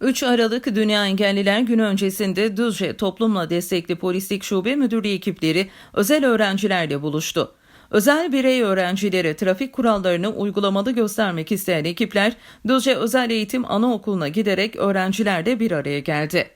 3 Aralık Dünya Engelliler Günü öncesinde Düzce Toplumla Destekli Polislik Şube Müdürlüğü ekipleri özel öğrencilerle buluştu. Özel birey öğrencilere trafik kurallarını uygulamalı göstermek isteyen ekipler Düzce Özel Eğitim Anaokulu'na giderek öğrencilerle bir araya geldi.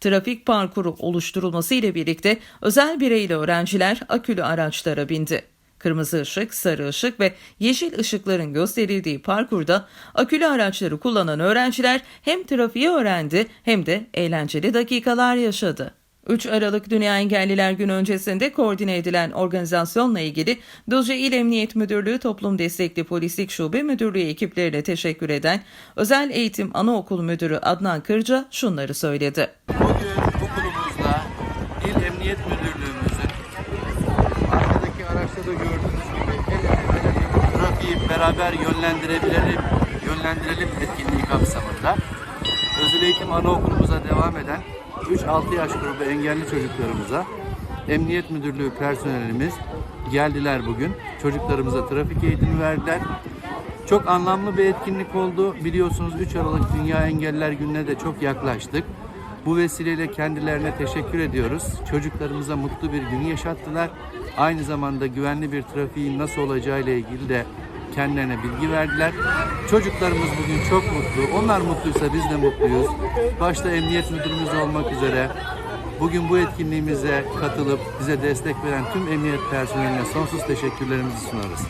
Trafik parkuru oluşturulması ile birlikte özel bireyli öğrenciler akülü araçlara bindi. Kırmızı ışık, sarı ışık ve yeşil ışıkların gösterildiği parkurda akülü araçları kullanan öğrenciler hem trafiği öğrendi hem de eğlenceli dakikalar yaşadı. 3 Aralık Dünya Engelliler Günü öncesinde koordine edilen organizasyonla ilgili Düzce İl Emniyet Müdürlüğü Toplum Destekli Polislik Şube Müdürlüğü ekiplerine teşekkür eden Özel Eğitim Anaokulu Müdürü Adnan Kırca şunları söyledi. Bugün okulumuzda İl Emniyet Müdürlüğümüzün beraber yönlendirebilelim, yönlendirelim etkinliği kapsamında özel eğitim anaokulumuza devam eden 3-6 yaş grubu engelli çocuklarımıza Emniyet Müdürlüğü personelimiz geldiler bugün. Çocuklarımıza trafik eğitimi verdiler. Çok anlamlı bir etkinlik oldu. Biliyorsunuz 3 Aralık Dünya Engelliler Günü'ne de çok yaklaştık. Bu vesileyle kendilerine teşekkür ediyoruz. Çocuklarımıza mutlu bir gün yaşattılar. Aynı zamanda güvenli bir trafiğin nasıl olacağı ile ilgili de kendilerine bilgi verdiler. Çocuklarımız bugün çok mutlu. Onlar mutluysa biz de mutluyuz. Başta emniyet müdürümüz olmak üzere bugün bu etkinliğimize katılıp bize destek veren tüm emniyet personeline sonsuz teşekkürlerimizi sunarız.